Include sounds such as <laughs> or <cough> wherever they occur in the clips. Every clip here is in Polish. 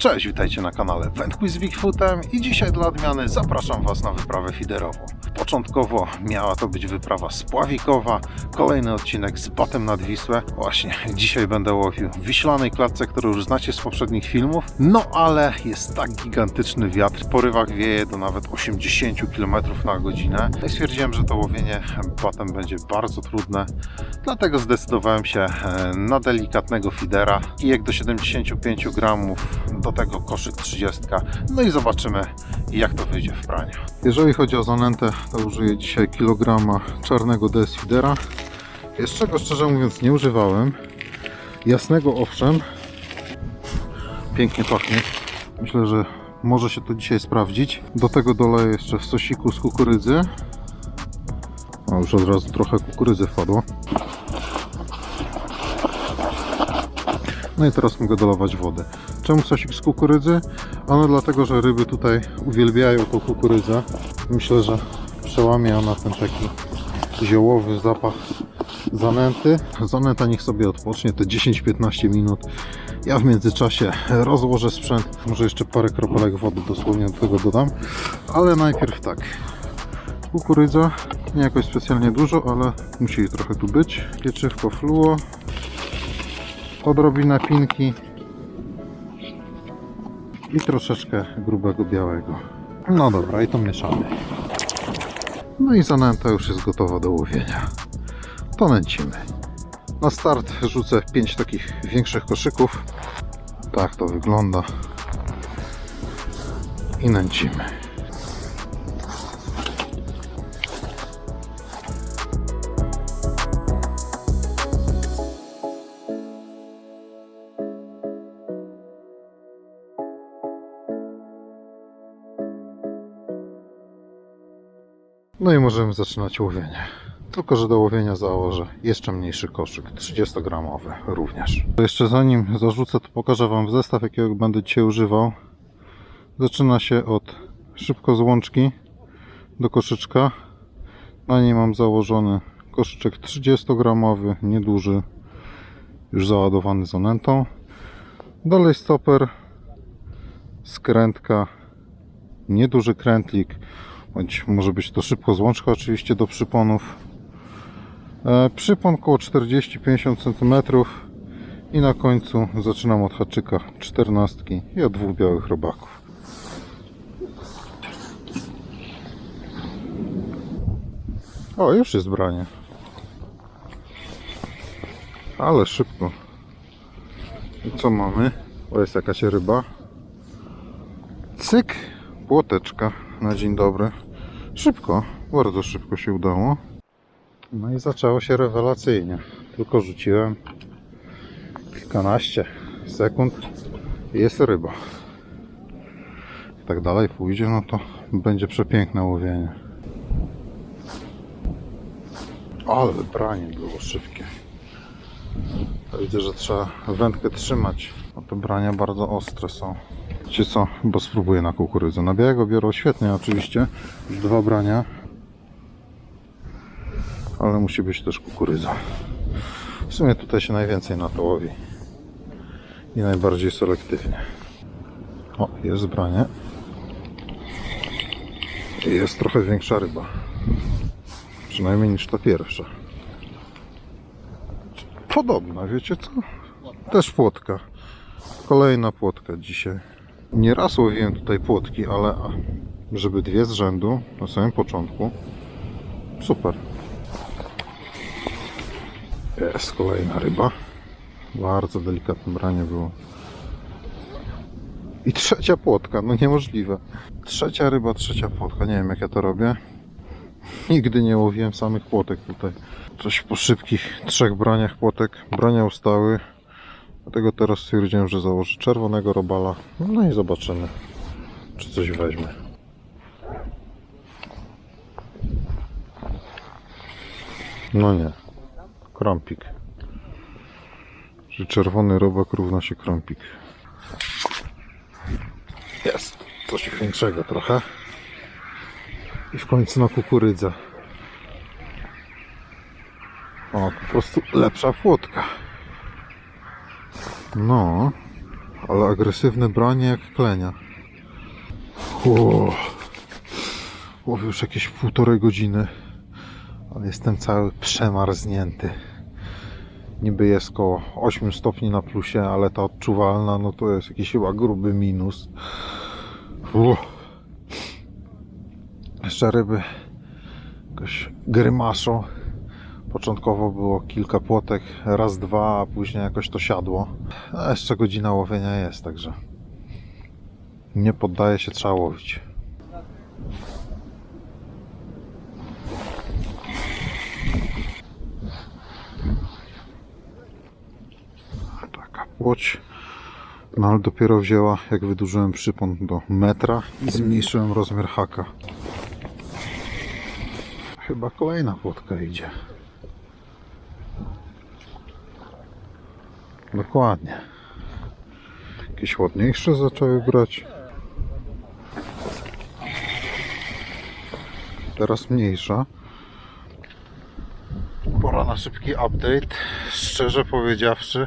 Cześć, witajcie na kanale Wędkuj z Bigfootem i dzisiaj dla odmiany zapraszam Was na wyprawę fiderową. Początkowo miała to być wyprawa spławikowa, kolejny odcinek z batem nad Wisłę. Właśnie dzisiaj będę łowił w wiślanej klatce, którą już znacie z poprzednich filmów. No ale jest tak gigantyczny wiatr, porywach wieje do nawet 80 km na godzinę. I stwierdziłem, że to łowienie batem będzie bardzo trudne, dlatego zdecydowałem się e, na delikatnego fidera i jak do 75 gramów do tego koszyk 30. No i zobaczymy jak to wyjdzie w praniu. Jeżeli chodzi o zanętę, użyję dzisiaj kilograma czarnego DS Fidera. Jeszcze go szczerze mówiąc nie używałem. Jasnego owszem. Pięknie pachnie. Myślę, że może się to dzisiaj sprawdzić. Do tego doleję jeszcze w sosiku z kukurydzy. A już od razu trochę kukurydzy wpadło. No i teraz mogę dolewać wody. Czemu sosik z kukurydzy? Ano dlatego, że ryby tutaj uwielbiają tą kukurydzę. Myślę, że przełamie ona ten taki ziołowy zapach zanęty. Zanęta niech sobie odpocznie te 10-15 minut. Ja w międzyczasie rozłożę sprzęt. Może jeszcze parę kropelek wody dosłownie do tego dodam. Ale najpierw tak. Kukurydza, nie jakoś specjalnie dużo, ale musi jej trochę tu być. Pieczywko fluo, odrobinę pinki i troszeczkę grubego białego. No dobra, i to mieszamy. No i zanęta już jest gotowa do łowienia. To nęcimy. Na start rzucę 5 takich większych koszyków. Tak to wygląda. I nęcimy. No i możemy zaczynać łowienie. Tylko, że do łowienia założę jeszcze mniejszy koszyk, 30-gramowy również. Jeszcze zanim zarzucę, to pokażę Wam zestaw, jakiego będę dzisiaj używał. Zaczyna się od szybko z łączki do koszyczka. Na niej mam założony koszyczek 30-gramowy, nieduży, już załadowany zonętą. Dalej stoper, skrętka, nieduży krętlik, bądź może być to szybko złączka oczywiście do przyponów. E, przypon około 40-50 cm i na końcu zaczynam od haczyka 14 i od dwóch białych robaków. O, już jest branie. Ale szybko. I co mamy? O, jest jakaś ryba. Cyk, płoteczka na dzień dobry. Szybko, bardzo szybko się udało. No i zaczęło się rewelacyjnie. Tylko rzuciłem kilkanaście sekund jest ryba. Jak tak dalej pójdzie, no to będzie przepiękne łowienie. Ale branie było szybkie. Widzę, że trzeba wędkę trzymać. No te brania bardzo ostre są. Wiecie co? Bo spróbuję na kukurydzę. Na białego biorą świetnie oczywiście. Już dwa brania. Ale musi być też kukurydza. W sumie tutaj się najwięcej na to łowi. I najbardziej selektywnie. O, jest branie. I jest trochę większa ryba. Przynajmniej niż ta pierwsza. Podobna, wiecie co? Też płotka. Kolejna płotka dzisiaj. Nie raz łowiłem tutaj płotki, ale żeby dwie z rzędu na samym początku. Super. Jest kolejna ryba. Bardzo delikatne branie było. I trzecia płotka, no niemożliwe. Trzecia ryba, trzecia płotka. Nie wiem jak ja to robię. Nigdy nie łowiłem samych płotek tutaj. Coś po szybkich trzech braniach płotek. Brania ustały. Dlatego teraz stwierdziłem, że założę czerwonego robala. No i zobaczymy, czy coś weźmie. No nie. Krąpik. Że czerwony robak równa się krąpik. Jest. Coś większego trochę. I w końcu na kukurydzę. O, po prostu lepsza płotka. No, ale agresywne branie jak klenia. Łowię już jakieś półtorej godziny, ale jestem cały przemarznięty. Niby jest koło 8 stopni na plusie, ale ta odczuwalna, no to jest jakiś chyba gruby minus. Uff. Jeszcze ryby jakoś grymaszą. Początkowo było kilka płotek, raz, dwa, a później jakoś to siadło. A jeszcze godzina łowienia jest, także nie poddaje się, trzeba łowić. Taka płoć. No ale dopiero wzięła, jak wydłużyłem przypon do metra i zmniejszyłem rozmiar haka. Chyba kolejna płotka idzie. Dokładnie. Jakieś ładniejsze zaczęły brać. Teraz mniejsza. Pora na szybki update. Szczerze powiedziawszy,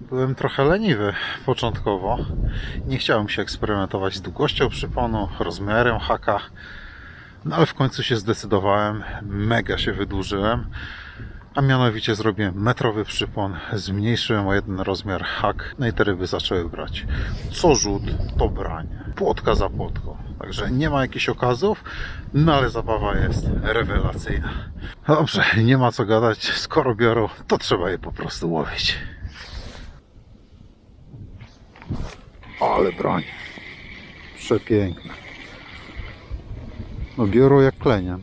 byłem trochę leniwy początkowo. Nie chciałem się eksperymentować z długością przyponu, rozmiarem haka. No ale w końcu się zdecydowałem. Mega się wydłużyłem. A mianowicie zrobiłem metrowy przypon, zmniejszyłem o jeden rozmiar hak, no i te ryby zaczęły brać. Co rzut, to branie. Płotka za płotką. Także nie ma jakichś okazów, no ale zabawa jest rewelacyjna. Dobrze, nie ma co gadać. Skoro biorą, to trzeba je po prostu łowić. Ale broń. Przepiękne. No biorą jak klenia.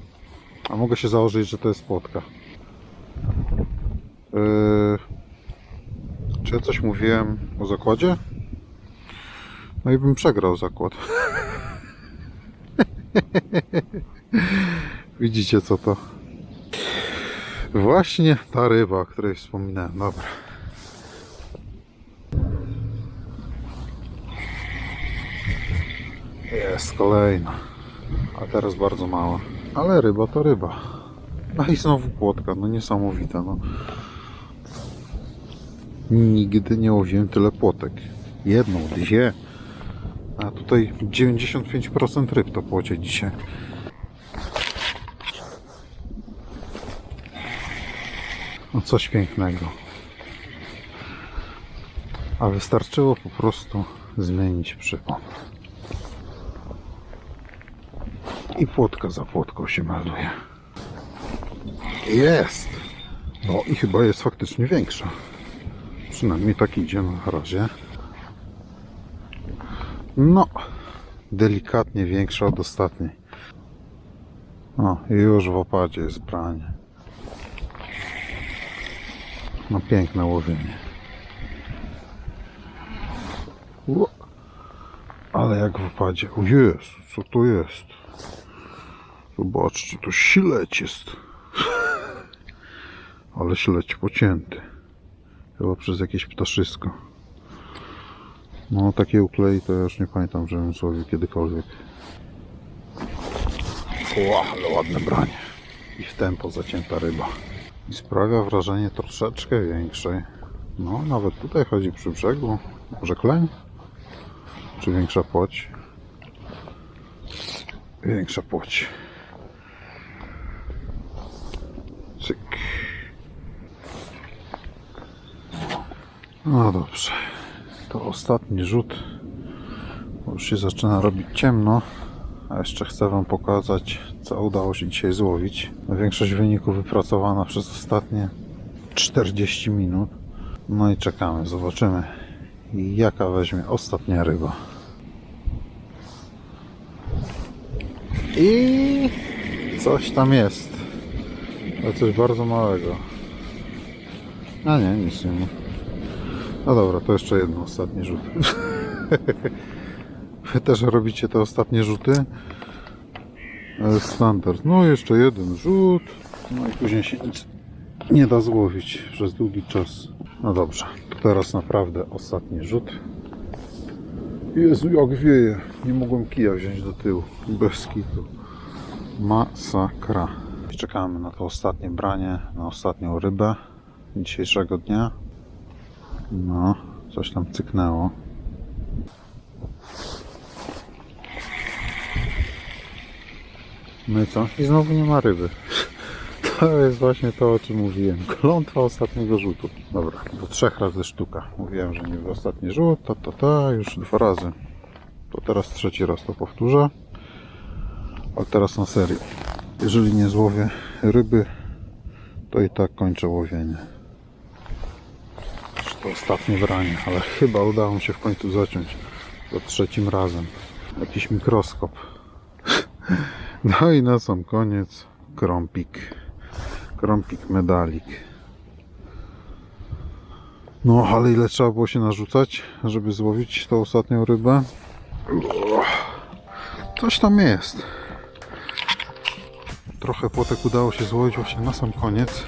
A mogę się założyć, że to jest płotka. Yy, czy ja coś mówiłem o zakładzie? No i bym przegrał zakład. <laughs> Widzicie co to? Właśnie ta ryba, o której wspominałem. Dobra. Jest kolejna. A teraz bardzo mała. Ale ryba to ryba. No i znowu płotka, no niesamowita, no. Nigdy nie łowiłem tyle płotek. Jedną, dwie. A tutaj 95% ryb to płocie dzisiaj. No coś pięknego. A wystarczyło po prostu zmienić przypon. I płotka za płotką się melduje. Jest! No i chyba jest faktycznie większa. Przynajmniej tak idzie na razie. No, delikatnie większa od ostatniej. O, już w opadzie jest branie. No piękne łowienie. Ło. Ale jak w opadzie. O Jezu, co to jest? Zobaczcie, to śledź jest. <laughs> Ale śledź pocięty. Chyba przez jakieś ptaszysko. No takie uklei to ja już nie pamiętam, żebym złowił kiedykolwiek. Ła, ale ładne branie. I w tempo zacięta ryba. I sprawia wrażenie troszeczkę większej. No, nawet tutaj chodzi przy brzegu. Może kleń? Czy większa płoć? Większa płoć. No dobrze. To ostatni rzut. Już się zaczyna robić ciemno. A jeszcze chcę Wam pokazać, co udało się dzisiaj złowić. Większość wyników wypracowana przez ostatnie 40 minut. No i czekamy, zobaczymy, jaka weźmie ostatnia ryba. I coś tam jest. Ale coś bardzo małego. A nie, nic nie ma. No dobra, to jeszcze jedno ostatni rzut. <laughs> Wy też robicie te ostatnie rzuty? Ale standard. No jeszcze jeden rzut. No i później się nic nie da złowić przez długi czas. No dobrze, teraz naprawdę ostatni rzut. Jezu, jak wieje. Nie mogłem kija wziąć do tyłu. Bez kitu. Masakra. Czekamy na to ostatnie branie, na ostatnią rybę dzisiejszego dnia. No, coś tam cyknęło. No i co? I znowu nie ma ryby. <laughs> To jest właśnie to, o czym mówiłem. Klątwa ostatniego rzutu. Dobra, bo trzech razy sztuka. Mówiłem, że nie w ostatni rzut, to, to, to, już dwa razy. To teraz trzeci raz to powtórzę. Ale teraz na serio. Jeżeli nie złowię ryby, to i tak kończę łowienie. Ostatnie branie, ale chyba udało mi się w końcu zaciąć. Za trzecim razem. Jakiś mikroskop. <laughs> No i na sam koniec krąpik. Krąpik medalik. No, ale ile trzeba było się narzucać, żeby złowić tą ostatnią rybę? Coś tam jest. Trochę płotek udało się złowić właśnie na sam koniec.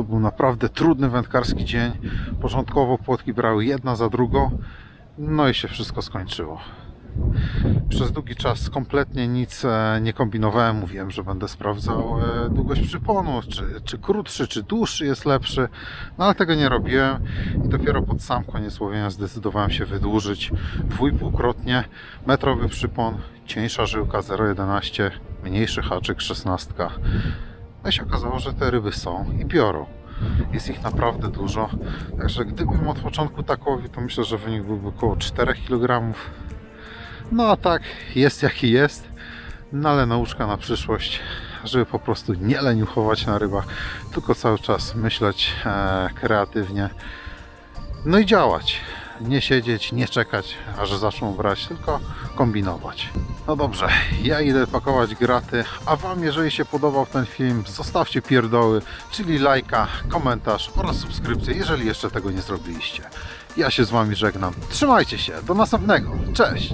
To był naprawdę trudny wędkarski dzień. Początkowo płotki brały jedna za drugą, no i się wszystko skończyło. Przez długi czas kompletnie nic e, nie kombinowałem. Mówiłem, że będę sprawdzał e, długość przyponu, czy, czy krótszy, czy dłuższy jest lepszy. No ale tego nie robiłem i dopiero pod sam koniec łowienia zdecydowałem się wydłużyć dwójpółkrotnie. Metrowy przypon, cieńsza żyłka 0,11, mniejszy haczyk 16. No się okazało, że te ryby są i biorą. Jest ich naprawdę dużo. Także gdybym od początku tak łowił, to myślę, że wynik byłby około 4 kg. No a tak, jest jaki jest. No ale nauczka na przyszłość, żeby po prostu nie leniuchować na rybach, tylko cały czas myśleć e, kreatywnie. No i działać. Nie siedzieć, nie czekać, aż zaczną brać, tylko kombinować. No dobrze, ja idę pakować graty, a Wam, jeżeli się podobał ten film, zostawcie pierdoły, czyli lajka, komentarz oraz subskrypcję, jeżeli jeszcze tego nie zrobiliście. Ja się z Wami żegnam. Trzymajcie się, do następnego. Cześć!